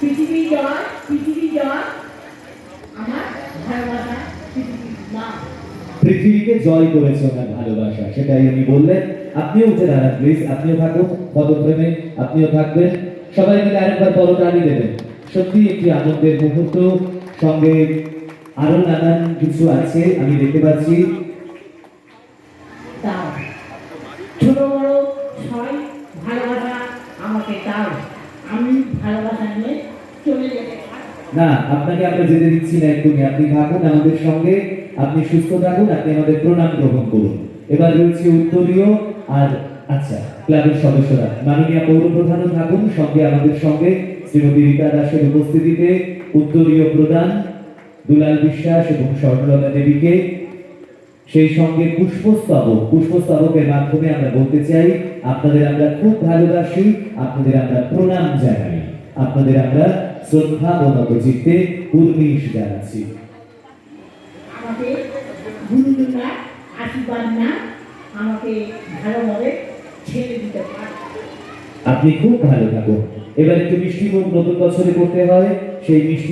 পৃথিবী জয় পৃথিবী জয়। আমার ভালোবাসা পৃথিবীর নাম পৃথিবীকে জয় করেছে ওনার ভালোবাসা সেটাই উনি বললেন। আপনিও উঠে দাঁড়ান প্লিজ আপনিও থাকুন পদপ্রেমে আপনিও থাকবেন। সবাই মিলে আরেকবার পদটানি দেবেন। সত্যি একটি আনন্দের মুহূর্ত। সঙ্গে আরও নানান কিছু আছে আমি দেখতে পাচ্ছি। ছোট বড় সবাই ভালোবাসা আমাকে না, আপনাকে আমরা যেতে দিচ্ছি না একদমই। আপনি থাকুন আমাদের সঙ্গে, আপনি সুস্থ থাকুন, আপনি আমাদের প্রণাম গ্রহণ করুন। এবার রয়েছে উত্তরীয় আর আচ্ছা ক্লাবের সদস্যরা। মাননীয় পৌর প্রধানও থাকুন, সঙ্গে আমাদের সঙ্গে শ্রীমতী রীতা দাসের উপস্থিতিতে উত্তরীয় প্রধান দুলাল বিশ্বাস এবং স্বর্ণলতা দেবীকে সেই সঙ্গে পুষ্পস্তবক পুষ্পস্তবকের মাধ্যমে আমরা বলতে চাই আপনাদের আমরা খুব ভালোবাসি আপনাদের আমরা প্রণাম জানাই আপনাদের আমরা শ্রদ্ধা ও নবচিত্তে উর্মিশ জানাচ্ছি। আমাকে গুরু আশীর্বাদ না আমাকে ভালোভাবে ছেড়ে দিতে পারে। আপনি খুব ভালো থাকুন। এবার একটু মিষ্টি মুখ নতুন বছরে করতে হয় সেই মিষ্টি